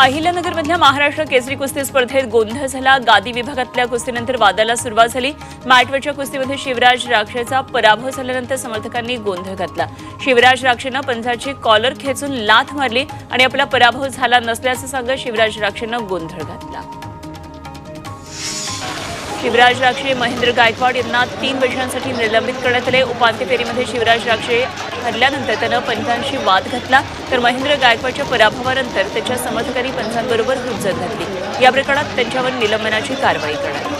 अहिल्यानगरमधल्या महाराष्ट्र केसरी कुस्ती स्पर्धेत गोंधळ झाला. गादी विभागातल्या कुस्तीनंतर वादाला सुरुवात झाली. मॅटवरच्या कुस्तीमध्ये शिवराज राक्षेचा पराभव झाल्यानंतर समर्थकांनी गोंधळ घातला. शिवराज राक्षेनं पंजाची कॉलर खेचून लाथ मारली आणि आपला पराभव झाला नसल्याचं सांगत शिवराज राक्षेनं गोंधळ घातला. शिवराज राक्षे महेंद्र गायकवाड यांना तीन वर्षांसाठी निलंबित करण्यात आले. उपांत्य फेरीमध्ये शिवराज राक्षे हरल्यानंतर त्यानं पंचांशी वाद घातला. तर महेंद्र गायकवाडच्या पराभवानंतर त्याच्या समर्थकांनी पंचांबरोबर हुज्जत घातली. या प्रकरणात त्यांच्यावर निलंबनाची कारवाई करण्यात आली.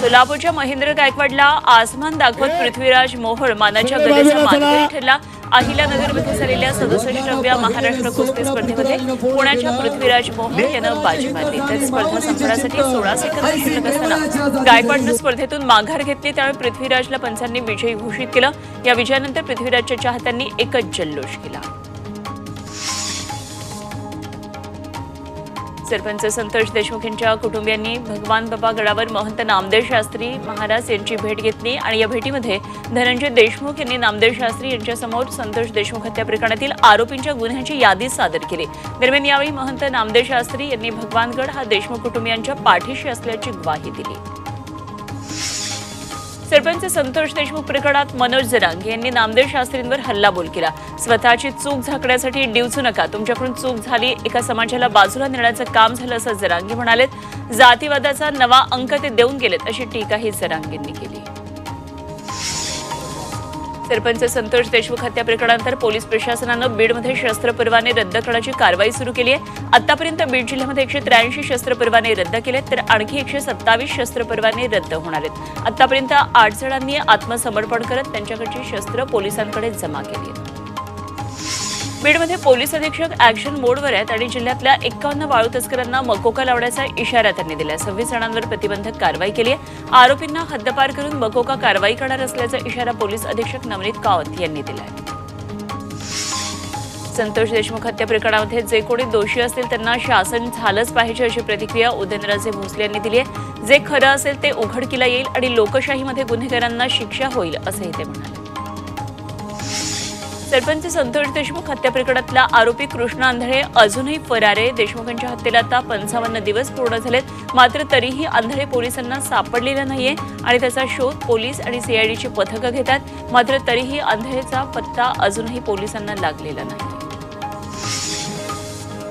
सोलापूरच्या महेंद्र गायकवाडला आसमान दाखवत पृथ्वीराज मोहोळ मानाच्या गदेचा मानकरी ठरला. अहिल्यानगरमध्ये झालेल्या सदुसष्टव्या महाराष्ट्र कुस्ती स्पर्धेमध्ये पुण्याच्या पृथ्वीराज मोहन यानं बाजी मारली. तर स्पर्धा संपण्यासाठी सोळा सेकंद शिल्लक असताना गायकवाडनं स्पर्धेतून माघार घेतली. त्यामुळे पृथ्वीराजला पंचांनी विजयी घोषित केलं. या विजयानंतर पृथ्वीराजच्या चाहत्यांनी एकच जल्लोष केला. सरपंच संतोष देशमुख यांच्या कुटुंबियांनी भगवान बाबा गडावर महंत नामदेव शास्त्री महाराज यांची भेट घेतली आणि या भेटीमध्ये धनंजय देशमुख यांनी नामदेव शास्त्री यांच्यासमोर संतोष देशमुख हत्या प्रकरणातील आरोपींच्या गुन्ह्यांची यादी सादर केली. दरम्यान यावेळी महंत नामदेव शास्त्री यांनी भगवानगड हा देशमुख कुटुंबियांच्या पाठीशी असल्याची ग्वाही दिली. सरपंच संतोष देशमुख प्रकरणात मनोज जरांग यांनी नामदेव शास्त्रींवर हल्लाबोल केला. स्वतःची चूक झाकण्यासाठी डिवचू नका. तुमच्याकडून चूक झाली एका समाजाला बाजूला नेण्याचं काम झालं असं जरांगी म्हणालेत. जातीवादाचा नवा अंक ते देऊन गेलेत अशी टीकाही जरांगींनी केली. सरपंच संतोष देशमुख हत्या प्रकरणानंतर पोलीस प्रशासनानं बीडमध्ये शस्त्र परवाने रद्द करण्याची कारवाई सुरू केली आहे. आतापर्यंत बीड जिल्ह्यामध्ये एकशे त्र्याऐंशी शस्त्र परवाने रद्द केलेत तर आणखी एकशे सत्तावीस शस्त्र परवाने रद्द होणार आहेत. आतापर्यंत आठ जणांनी आत्मसमर्पण करत त्यांच्याकडची शस्त्र पोलिसांकडे जमा केली आहेत. बीडमध्ये पोलीस अधीक्षक ऍक्शन मोडवर आहेत आणि जिल्ह्यातल्या एक्कावन्न वाळू तस्करांना मकोका लावण्याचा इशारा त्यांनी दिला सव्वीस जणांवर प्रतिबंधक कारवाई केली आहे. आरोपींना हद्दपार करून मकोका कारवाई करणार असल्याचा इशारा पोलीस अधीक्षक नवनीत कावत यांनी दिला आहे संतोष देशमुख हत्या प्रकरणामध्ये जे कोणी दोषी असतील त्यांना शासन झालंच पाहिजे अशी प्रतिक्रिया उदयनराजे भोसले यांनी दिली आहे. जे खरं असेल ते उघडकीला येईल आणि लोकशाहीमध्ये गुन्हेगारांना शिक्षा होईल असंही ते म्हणाले. सरपंच संतोष देशमुख हत्या प्रकरणातला आरोपी कृष्ण आंधळे अजूनही फरार आहे. देशमुखांच्या हत्येला आता पंचावन्न दिवस पूर्ण झालेत. मात्र तरीही आंधळे पोलिसांना सापडलेला नाहीये आणि त्याचा शोध पोलीस आणि सीआयडीची पथकं घेतात. मात्र तरीही आंधळेचा पत्ता अजूनही पोलिसांना लागलेला नाही.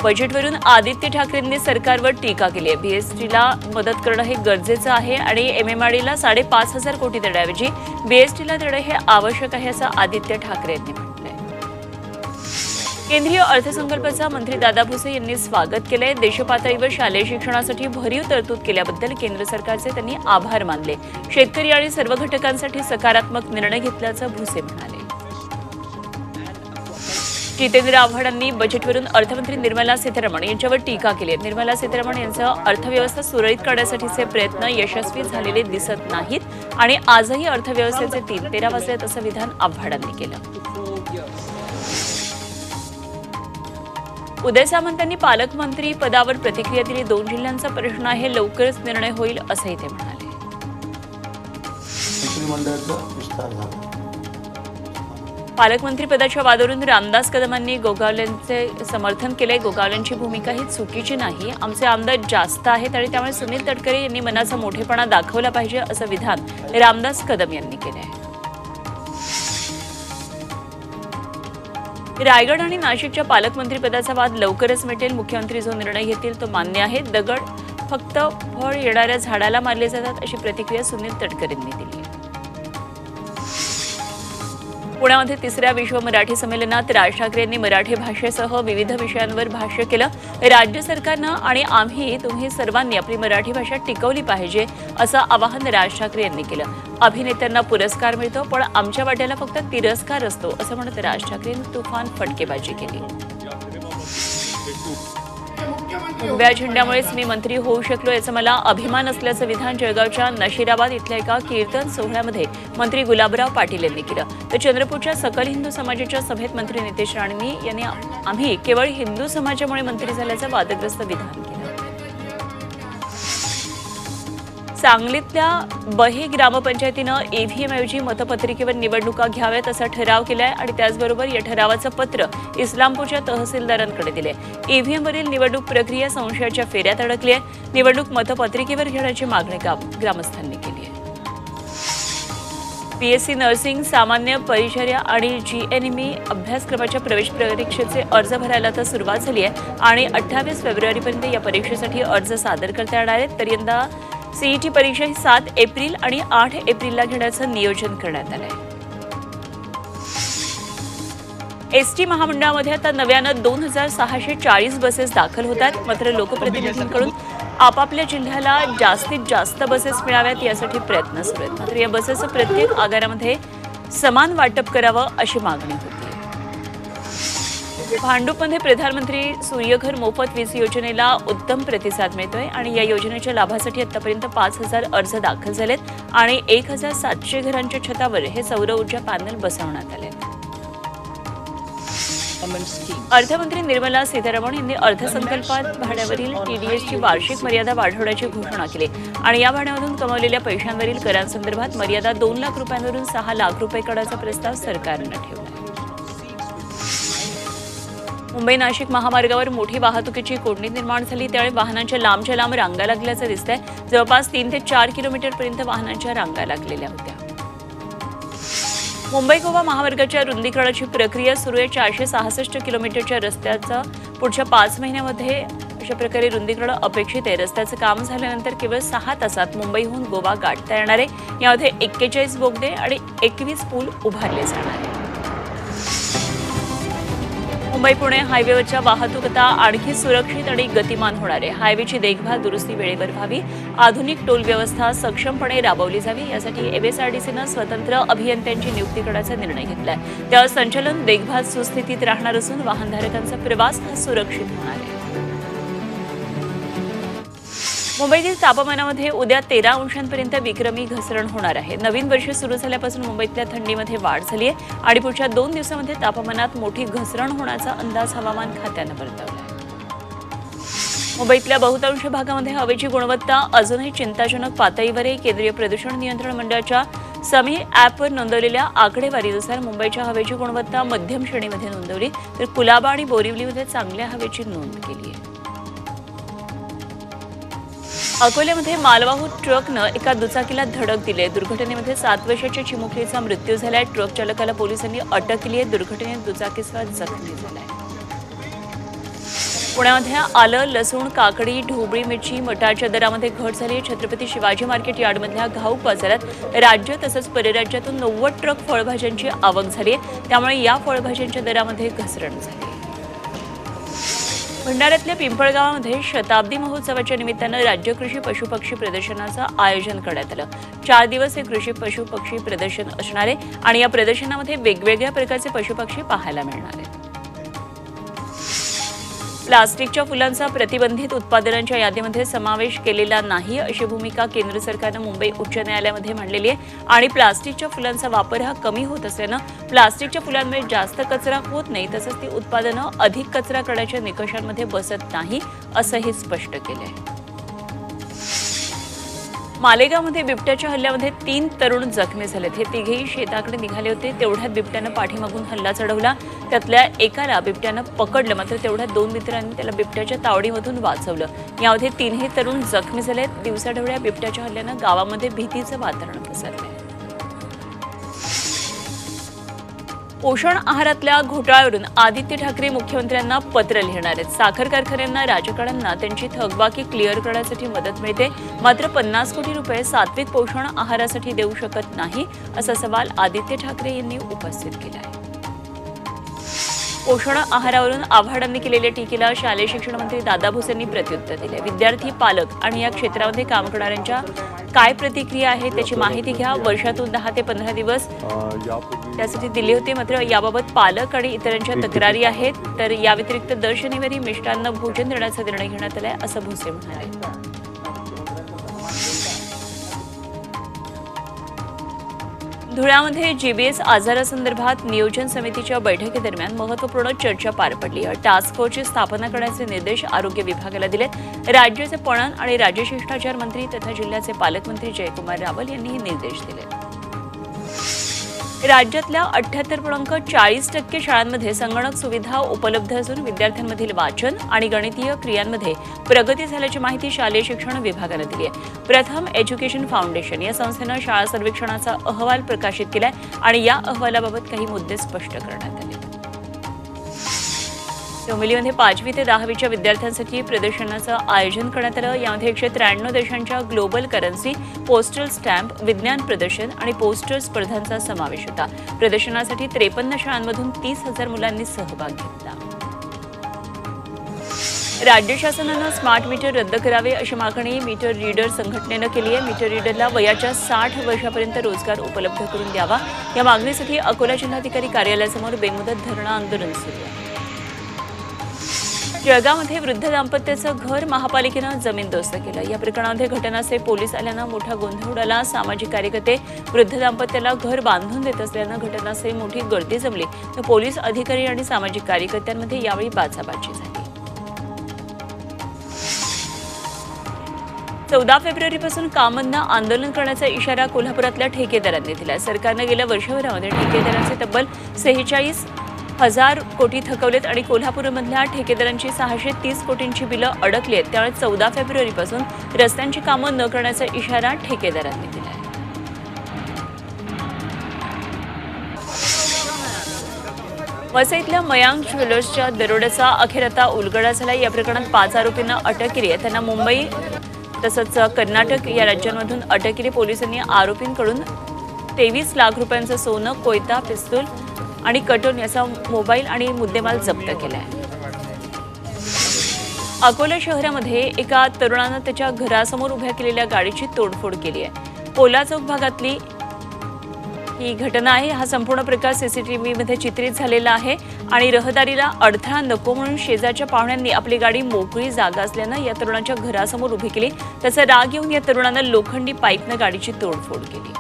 बजेटवरून आदित्य ठाकरेंनी सरकारवर टीका केली आहे. बीएसटीला मदत करणं हे गरजेचं आहे आणि एमएमआरडीला साडेपाच हजार कोटी देण्याऐवजी बीएसटीला देणं हे आवश्यक आहे असं आदित्य ठाकरे यांनी म्हटलं केंद्रीय अर्थसंकल्पाचा मंत्री दादा भुसे यांनी स्वागत केलंय. देशपातळीवर शालेय शिक्षणासाठी भरीव तरतूद केल्याबद्दल केंद्र सरकारचे त्यांनी आभार मानले. शेतकरी आणि सर्व घटकांसाठी सकारात्मक निर्णय घेतल्याचं भुसे म्हणाले. जितेंद्र आव्हाडांनी बजेटवरून अर्थमंत्री निर्मला सीतारामन यांच्यावर टीका केली. आहे निर्मला सीतारामन यांचं अर्थव्यवस्था सुरळीत करण्यासाठीचे प्रयत्न यशस्वी झालेले दिसत नाहीत आणि आजही अर्थव्यवस्थेचे तीन तेरा वाजलेत असं विधान आव्हाडांनी केलं. उदय सामंतांनी पालकमंत्री पदावर प्रतिक्रिया दिली. दोन जिल्ह्यांचा प्रश्न आहे. लवकरच निर्णय होईल असंही ते म्हणाले. पालकमंत्री पदाच्या वादावरून रामदास कदमांनी गोगावलेंचे समर्थन केले गोगावलेंची भूमिका ही चुकीची नाही. आमचे आमदार जास्त आहेत आणि त्यामुळे सुनील तटकरे यांनी मनाचा मोठेपणा दाखवला पाहिजे असं विधान रामदास कदम यांनी केलं आहे रायगड आणि नाशिकच्या पालकमंत्रीपदाचा वाद लवकरच मिटेल. मुख्यमंत्री जो निर्णय घेतील तो मान्य आहे. दगड फक्त फळ येणाऱ्या झाडाला मारले जातात अशी प्रतिक्रिया सुनील तटकरेंनी दिली. पुण्यामध्ये तिसऱ्या विश्व मराठी संमेलनात राज ठाकरे यांनी मराठी भाषेसह विविध विषयांवर भाष्य केलं. राज्य सरकारनं आणि आम्ही तुम्ही सर्वांनी आपली मराठी भाषा टिकवली पाहिजे असं आवाहन राज ठाकरे यांनी केलं. अभिनेत्यांना पुरस्कार मिळतो पण आमच्या वाट्याला फक्त तिरस्कार असतो असं म्हणत राज ठाकरेंनी तुफान फटकेबाजी केली. उभ्या झेंड्यामुळेच मी मंत्री होऊ शकलो याचा मला अभिमान असल्याचं विधान जळगावच्या नशिराबाद इथल्या एका कीर्तन सोहळ्यामध्ये मंत्री गुलाबराव पाटील यांनी केलं. तर चंद्रपूरच्या सकल हिंदू समाजाच्या सभेत मंत्री नितेश राणे यांनी आम्ही केवळ हिंदू समाजामुळे मंत्री झाल्याचं वादग्रस्त विधान केलं. सांगलीतल्या बहे ग्रामपंचायतीनं ईव्हीएम ऐवजी मतपत्रिकेवर निवडणुका घ्याव्यात असा ठराव केलाय आणि त्याचबरोबर या ठरावाचं पत्र इस्लामपूरच्या तहसीलदारांकडे दिले ईव्हीएमवरील निवडणूक प्रक्रिया संशयाच्या फेऱ्यात अडकली आहे. निवडणूक मतपत्रिकेवर घेण्याची मागणी ग्रामस्थांनी केली आहे. पीएससी नर्सिंग सामान्य परिचर्या आणि जीएनएमई अभ्यासक्रमाच्या प्रवेश परीक्षेचे अर्ज भरायला आता सुरुवात झाली आहे. आणि अठ्ठावीस फेब्रुवारीपर्यंत या परीक्षेसाठी अर्ज सादर करता येणार आहेत. तर यंदा सीईटी परीक्षा ही सात एप्रिल आणि आठ एप्रिलला घेण्याचं नियोजन करण्यात आलं आहे महामंडळामध्ये आता नव्यानं दोन हजार सहाशे चाळीस बसेस दाखल होतात. मात्र लोकप्रतिनिधींकडून आपापल्या जिल्ह्याला जास्तीत जास्त बसेस मिळाव्यात यासाठी प्रयत्न सुरू आहेत. मात्र या बसेसचं प्रत्येक आगारामध्ये समान वाटप करावं अशी मागणी होती. भांडूपमध्ये प्रधानमंत्री सूर्यघर मोफत वीज योजनेला उत्तम प्रतिसाद मिळतोय आणि या योजनेच्या लाभासाठी आतापर्यंत पाच हजार अर्ज दाखल झालेत आणि एक हजार सातशे घरांच्या छतावर हे सौर ऊर्जा पॅनल बसवण्यात आले. अर्थमंत्री निर्मला सीतारामन यांनी अर्थसंकल्पात भाड्यावरील टीडीएसची वार्षिक मर्यादा वाढवण्याची घोषणा केली आणि या भाड्यामधून कमावलेल्या पैशांवरील करांसंदर्भात मर्यादा दोन लाख रुपयांवरून सहा लाख रुपये करण्याचा प्रस्ताव सरकारनं ठेवला मुंबई नाशिक महामार्गावर मोठी वाहतुकीची कोंडी निर्माण झाली. त्यावेळी वाहनांच्या लांबच्या लांब रांगा लागल्याचं दिसतंय. जवळपास तीन ते चार किलोमीटरपर्यंत वाहनांच्या रांगा लागलेल्या होत्या. मुंबई गोवा महामार्गाच्या रुंदीकरणाची प्रक्रिया सुरू आहे. चारशे सहासष्ट किलोमीटरच्या रस्त्याचा पुढच्या पाच महिन्यामध्ये अशा प्रकारे रुंदीकरण अपेक्षित आहे. रस्त्याचं काम झाल्यानंतर केवळ सहा तासात मुंबईहून गोवा गाठता येणार आहे. यामध्ये एक्केचाळीस बोगदे आणि एकवीस पूल उभारले जाणार आहे मुंबई पुणे हायवेवरच्या वाहतूक आता आणखी सुरक्षित आणि गतिमान होणार आहे. हायवेची देखभाल दुरुस्ती वेळेवर व्हावी आधुनिक टोल व्यवस्था सक्षमपणे राबवली जावी यासाठी एमएसआरडीसीनं स्वतंत्र अभियंत्यांची नियुक्ती करण्याचा निर्णय घेतलाय. त्या संचलन देखभाल सुस्थितीत राहणार असून वाहनधारकांचा प्रवास हा सुरक्षित होणार आहे. मुंबईतील तापमानामध्ये उद्या तेरा अंशांपर्यंत विक्रमी घसरण होणार आहे. नवीन वर्ष सुरू झाल्यापासून मुंबईतल्या थंडीमध्ये वाढ झाली आहे आणि पुढच्या दोन दिवसामध्ये तापमानात मोठी घसरण होण्याचा अंदाज हवामान खात्यानं वर्तवला आहे मुंबईतल्या बहुतांश भागामध्ये हवेची गुणवत्ता अजूनही चिंताजनक पातळीवर आहे केंद्रीय प्रदूषण नियंत्रण मंडळाच्या समी ॲपवर नोंदवलेल्या आकडेवारीनुसार मुंबईच्या हवेची गुणवत्ता मध्यम श्रेणीमध्ये नोंदवली तर कुलाबा आणि बोरिवलीमध्ये चांगल्या हवेची नोंद केली आहे. अकोल्यामध्ये मालवाहू ट्रकनं एका दुचाकीला धडक दिली. आहे दुर्घटनेमध्ये सात वर्षाच्या चिमुकलीचा मृत्यू झालाय. ट्रक चालकाला पोलिसांनी अटक केली आहे. दुर्घटनेत दुचाकीसह जखमी झालाय. पुण्यामध्ये आलं लसूण काकडी ढोबळी मिरची मटारच्या दरामध्ये घट झाली आहे. छत्रपती शिवाजी मार्केट यार्डमधल्या घाऊक बाजारात राज्य तसंच परराज्यातून नव्वद ट्रक फळभाज्यांची आवक झाली आहे. त्यामुळे या फळभाज्यांच्या दरामध्ये घसरण झाली भंडाऱ्यातल्या पिंपळगावामध्ये शताब्दी महोत्सवाच्या निमित्तानं राज्य कृषी पशुपक्षी प्रदर्शनाचं आयोजन करण्यात आलं. चार दिवस हे कृषी पशुपक्षी प्रदर्शन असणार आहे आणि या प्रदर्शनामध्ये वेगवेगळ्या प्रकारचे पशुपक्षी पाहायला मिळणार. आहेत प्लास्टिकच्या फुलांचा प्रतिबंधित उत्पादनांच्या यादीमध्ये समावेश केलेला नाही अशी भूमिका केंद्र सरकारनं मुंबई उच्च न्यायालयामध्ये मांडलेली आहे. आणि प्लास्टिकच्या फुलांचा वापर हा कमी होत असल्यानं प्लास्टिकच्या फुलांमुळे जास्त कचरा होत नाही तसंच ती उत्पादनं अधिक कचरा करण्याच्या निकषांमध्ये बसत नाही असंही स्पष्ट केलं आहे मालेगावमध्ये बिबट्याच्या हल्ल्यामध्ये तीन तरुण जखमी झालेत. हे तिघेही शेताकडे निघाले होते. तेवढ्यात बिबट्यानं पाठीमागून हल्ला चढवला. त्यातल्या एकाला बिबट्यानं पकडलं. मात्र तेवढ्यात दोन मित्रांनी त्याला बिबट्याच्या तावडीमधून वाचवलं. यामध्ये तीनही तरुण जखमी झालेत. दिवसाढवळ्या बिबट्याच्या हल्ल्यानं गावामध्ये भीतीचं वातावरण पसरलंय. पोषण आहारातल्या घोटाळ्यावरून आदित्य ठाकरे मुख्यमंत्र्यांना पत्र लिहिणार आहेत. साखर कारखान्यांना राजकारण्यांना त्यांची थकबाकी क्लिअर करण्यासाठी मदत मिळते. मात्र पन्नास कोटी रुपये सात्विक पोषण आहारासाठी देऊ शकत नाही असा सवाल आदित्य ठाकरे यांनी उपस्थित केला आहे. पोषण आहारावरून आव्हाडांनी केलेल्या टीकेला शालेय शिक्षण मंत्री दादा भुसेंनी प्रत्युत्तर दिले. विद्यार्थी पालक आणि या क्षेत्रामध्ये काम करणाऱ्यांच्या काय प्रतिक्रिया आहे त्याची माहिती घ्या. वर्षातून दहा ते पंधरा दिवस. त्यासाठी दिली होती मात्र याबाबत पालक आणि इतरांच्या तक्रारी आहेत. तर या व्यतिरिक्त दर शनिवारी मिष्टांना भोजन देण्याचा निर्णय घेण्यात आलाय असं भुसे म्हणाले. धुळ्यामध्ये जीबीएस आजारासंदर्भात नियोजन समितीच्या बैठकीदरम्यान महत्त्वपूर्ण चर्चा पार पडली. टास्क फोर्सची स्थापना करण्याचे निर्देश आरोग्य विभागाला दिलेत. राज्याचे पणन आणि राज्यशिष्टाचार मंत्री तथा जिल्ह्याचे पालकमंत्री जयकुमार रावल यांनी हे निर्देश दिले राज्यातल्या अठ्याहत्तर पूर्णांक चाळीस टक्के शाळांमध्ये संगणक सुविधा उपलब्ध असून विद्यार्थ्यांमधील वाचन आणि गणितीय क्रियांमध्ये प्रगती झाल्याची माहिती शालेय शिक्षण विभागानं दिली आहे. प्रथम एज्युकेशन फाउंडेशन या संस्थेनं शाळा सर्वेक्षणाचा अहवाल प्रकाशित केलाय आणि या अहवालाबाबत काही मुद्दे स्पष्ट करण्यात आले. डोंबिवलीमध्ये पाचवी ते दहावीच्या विद्यार्थ्यांसाठी प्रदर्शनाचं आयोजन करण्यात आलं. यामध्ये एकशे त्र्याण्णव देशांच्या ग्लोबल करन्सी पोस्टल स्टॅम्प विज्ञान प्रदर्शन आणि पोस्टर स्पर्धांचा समावेश होता. प्रदर्शनासाठी त्रेपन्न शाळांमधून तीस हजार मुलांनी सहभाग घेतला. राज्य शासनानं स्मार्ट मीटर रद्द करावे अशी मागणी मीटर रीडर संघटनेनं केली आहे. मीटर रीडरला वयाच्या साठ वर्षापर्यंत रोजगार उपलब्ध करून द्यावा. या मागणीसाठी अकोला जिल्हाधिकारी कार्यालयासमोर बेमुदत धरणं आंदोलन सुरू आहे. जळगावमध्ये वृद्ध दाम्पत्याचं घर महापालिकेनं जमीनदोस्त केलं. या प्रकरणामध्ये घटनास्थळी पोलीस आल्यानं मोठा गोंधळ उडाला. सामाजिक कार्यकर्ते वृद्ध दाम्पत्याला घर बांधून देत असल्यानं घटनास्थळी मोठी गर्दी जमली. तर पोलीस अधिकारी आणि सामाजिक कार्यकर्त्यांमध्ये यावेळी बाचाबाची झाली. चौदा फेब्रुवारीपासून कामांना आंदोलन करण्याचा इशारा कोल्हापुरातल्या ठेकेदारांनी दिला सरकारनं गेल्या वर्षभरामध्ये ठेकेदारांचे तब्बल सेहेचाळीस हजार कोटी थकवलेत आणि कोल्हापूरमधल्या ठेकेदारांची सहाशे तीस कोटींची बिलं अडकली आहेत. त्यामुळे चौदा फेब्रुवारीपासून रस्त्यांची कामं न करण्याचा इशारा ठेकेदारांनी दिला आहे. वसईतल्या मयांक ज्वेलर्सच्या दरोड्याचा अखेर आता उलगडा झाला. या प्रकरणात पाच आरोपींना अटक केली आहे. त्यांना मुंबई तसंच कर्नाटक या राज्यांमधून अटक केली. पोलिसांनी आरोपींकडून तेवीस लाख रुपयांचं सोनं कोयता पिस्तूल आणि कटोन याचा मोबाईल आणि मुद्देमाल जप्त केला आहे. अकोला शहरामध्ये एका तरुणानं त्याच्या घरासमोर उभ्या केलेल्या गाडीची तोडफोड केली आहे. पोला चौक भागातली ही घटना आहे. हा संपूर्ण प्रकार सीसीटीव्हीमध्ये चित्रित झालेला आहे आणि रहदारीला अडथळा नको म्हणून शेजारच्या पाहुण्यांनी आपली गाडी मोकळी जागा असल्यानं या तरुणाच्या घरासमोर उभी केली. त्याचा राग येऊन या तरुणानं लोखंडी पाईपनं गाडीची तोडफोड केली.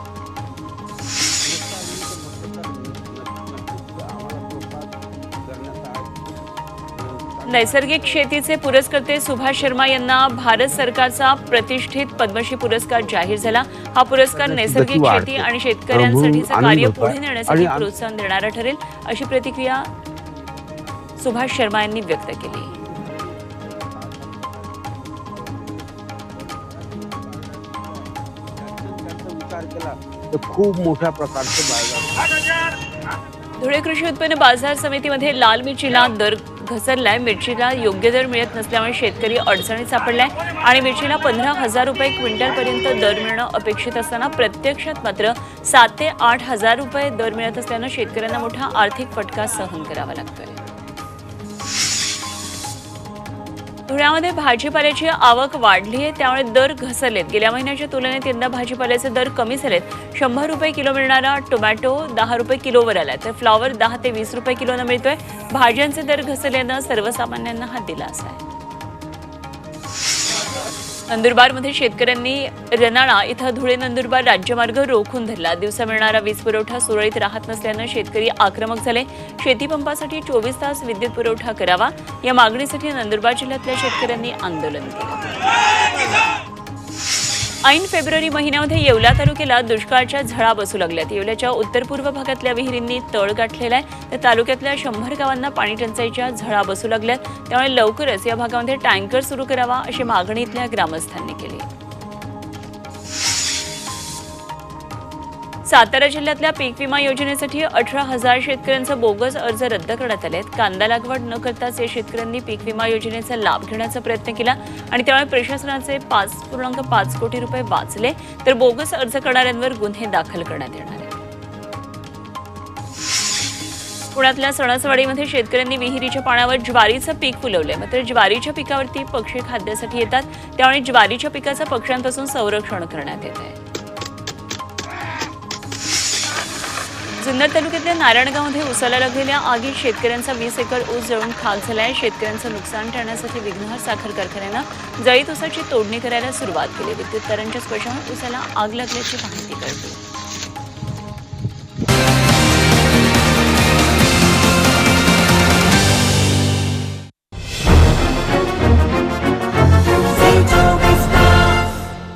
नैसर्गिक शेतीचे पुरस्कर्ते सुभाष शर्मा यांना भारत सरकारचा प्रतिष्ठित पद्मश्री पुरस्कार जाहीर झाला हा पुरस्कार नैसर्गिक. शेती आणि शेतकऱ्यांसाठीचं कार्य पुढे. नेण्यासाठी प्रोत्साहन देणारा ठरेल अशी प्रतिक्रिया सुभाष शर्मा यांनी व्यक्त केली खूप मोठ्या प्रकारचे धुळे कृषी उत्पन्न बाजार समितीमध्ये लाल मिरचीला दर घसरलाय. मिरचीला योग्य दर मिळत नसल्यामुळे शेतकरी अडचणीत सापडलाय आणि मिरचीला पंधरा हजार रुपये क्विंटलपर्यंत दर मिळणं अपेक्षित असताना प्रत्यक्षात मात्र सात ते आठ हजार रुपये दर मिळत असल्यानं शेतकऱ्यांना मोठा आर्थिक फटका सहन करावा लागतोय. धुळ्यामध्ये भाजीपाल्याची आवक वाढली आहे. त्यामुळे दर घसरलेत. गेल्या महिन्याच्या तुलनेत यंदा भाजीपाल्याचे दर कमी झालेत. शंभर रुपये किलो मिळणारा टोमॅटो दहा रुपये किलोवर आला तर फ्लॉवर दहा ते वीस रुपये किलोनं मिळतोय. भाज्यांचे दर घसरल्यानं सर्वसामान्यांना हा दिलासा आहे नंदुरबारमध्ये शेतकऱ्यांनी रनाळा इथं धुळे नंदुरबार राज्यमार्ग रोखून धरला. दिवसा मिळणारा वीज पुरवठा सुरळीत राहत नसल्यानं शेतकरी आक्रमक झाले. शेतीपंपासाठी चोवीस तास विद्युत पुरवठा करावा या मागणीसाठी नंदुरबार जिल्ह्यातल्या शेतकऱ्यांनी आंदोलन केलं. ऐन फेब्रुवारी महिन्यामध्ये येवला तालुक्याला दुष्काळाच्या झळा बसू लागल्यात. येवल्याच्या उत्तर पूर्व भागातल्या विहिरींनी तळ गाठलेला आहे. तर तालुक्यातल्या शंभर गावांना पाणी टंचाईच्या झळा बसू लागल्यात. त्यामुळे लवकरच या भागामध्ये टँकर सुरू करावा अशी मागणी इथल्या ग्रामस्थांनी केली. सातारा जिल्ह्यातल्या पीक विमा योजनेसाठी अठरा हजार शेतकऱ्यांचा बोगस अर्ज रद्द करण्यात आले आहेत कांदा लागवड न करताच या शेतकऱ्यांनी पीक विमा योजनेचा लाभ घेण्याचा प्रयत्न केला आणि त्यामुळे प्रशासनाचे पाच पूर्णांक पाच कोटी रुपये वाचले. तर बोगस अर्ज करणाऱ्यांवर गुन्हे दाखल करण्यात येणार आहेत. पुण्यातल्या सणासवाडीमध्ये शेतकऱ्यांनी विहिरीच्या पाण्यावर ज्वारीचं पीक फुलवलंय. मात्र ज्वारीच्या पिकावरती पक्षी खाद्यासाठी येतात. त्यामुळे ज्वारीच्या पिकाचं पक्ष्यांपासून संरक्षण करण्यात येत आहे जुन्नर तालुक्यातल्या नारायणगावमध्ये उसाला लागलेल्या आगीत शेतकऱ्यांचा वीस एकर ऊस जळून खाक झाला आहे शेतकऱ्यांचं नुकसान टाळण्यासाठी विघ्नहर साखर कारखान्यानं जळीत ऊसाची तोडणी करायला सुरुवात केली. विद्युत तारांच्या स्पर्शानं उसाला आग लागल्याची माहिती कळते.